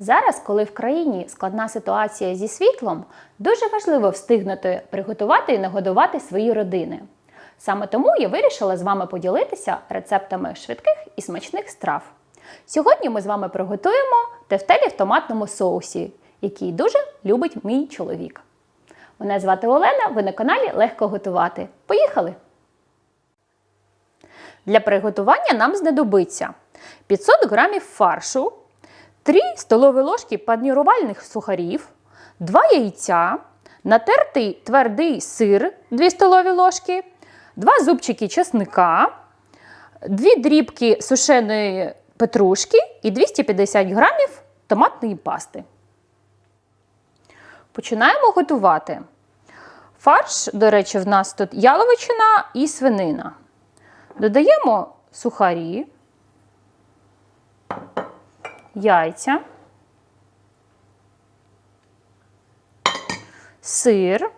Зараз, коли в країні складна ситуація зі світлом, дуже важливо встигнути приготувати і нагодувати свої родини. Саме тому я вирішила з вами поділитися рецептами швидких і смачних страв. Сьогодні ми з вами приготуємо тефтелі в томатному соусі, який дуже любить мій чоловік. Мене звати Олена, ви на каналі Легко готувати. Поїхали! Для приготування нам знадобиться 500 г фаршу, 3 столові ложки панірувальних сухарів, 2 яйця, натертий твердий сир 2 столові ложки, 2 зубчики чесника, 2 дрібки сушеної петрушки і 250 г томатної пасти. Починаємо готувати. Фарш, до речі, в нас тут яловичина і свинина. Додаємо сухарі, яйця, сир.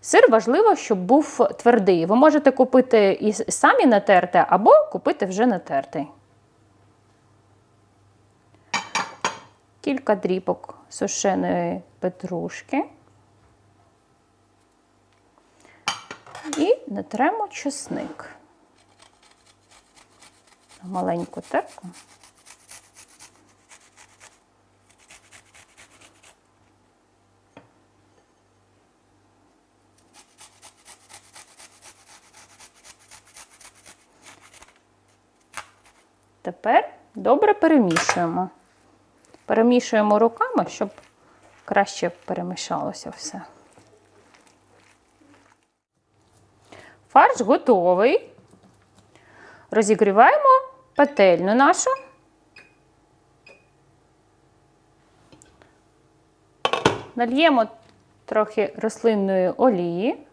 Сир важливо, щоб був твердий. Ви можете купити і самі натерте, або купити вже натертий. Кілька дрібок сушеної петрушки. І натремо чесник. Маленьку терку. Тепер добре перемішуємо. Перемішуємо руками, щоб краще перемішалося все. Фарш готовий. Розігріваємо пательню нашу. Нальємо трохи рослинної олії.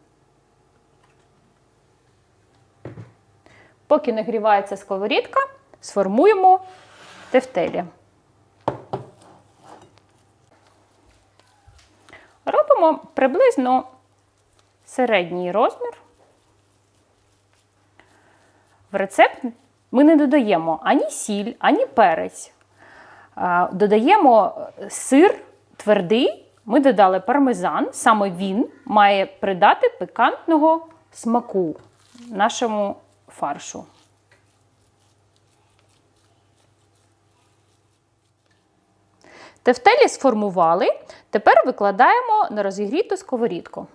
Поки нагрівається сковорідка, сформуємо тефтелі. Робимо приблизно середній розмір. В рецепт ми не додаємо ані сіль, ані перець. Додаємо сир твердий, ми додали пармезан, саме він має придати пикантного смаку нашому фаршу. Тефтелі сформували, тепер викладаємо на розігріту сковорідку.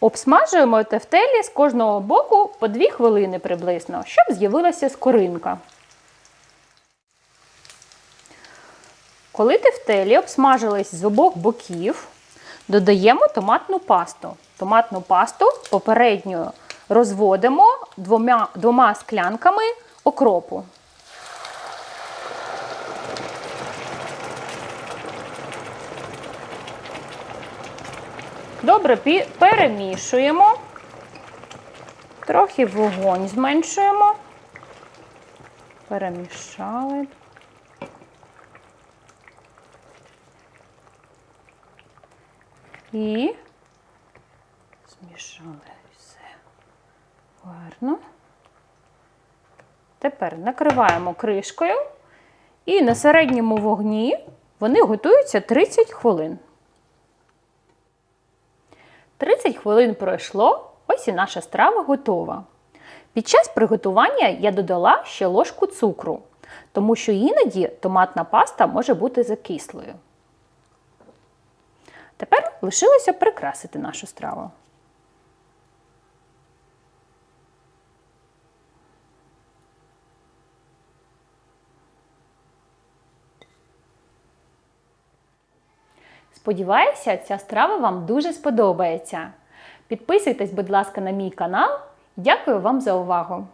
Обсмажуємо тефтелі з кожного боку по 2 хвилини приблизно, щоб з'явилася скоринка. Коли тефтелі обсмажились з обох боків, додаємо томатну пасту. Томатну пасту попередньо розводимо двома, двома склянками окропу. Добре перемішуємо, трохи вогонь зменшуємо, перемішали. І змішали все гарно. Тепер накриваємо кришкою і на середньому вогні вони готуються 30 хвилин. 30 хвилин пройшло, ось і наша страва готова. Під час приготування я додала ще ложку цукру, тому що іноді томатна паста може бути закислою. Тепер лишилося прикрасити нашу страву. Сподіваюся, ця страва вам дуже сподобається. Підписуйтесь, будь ласка, на мій канал. Дякую вам за увагу!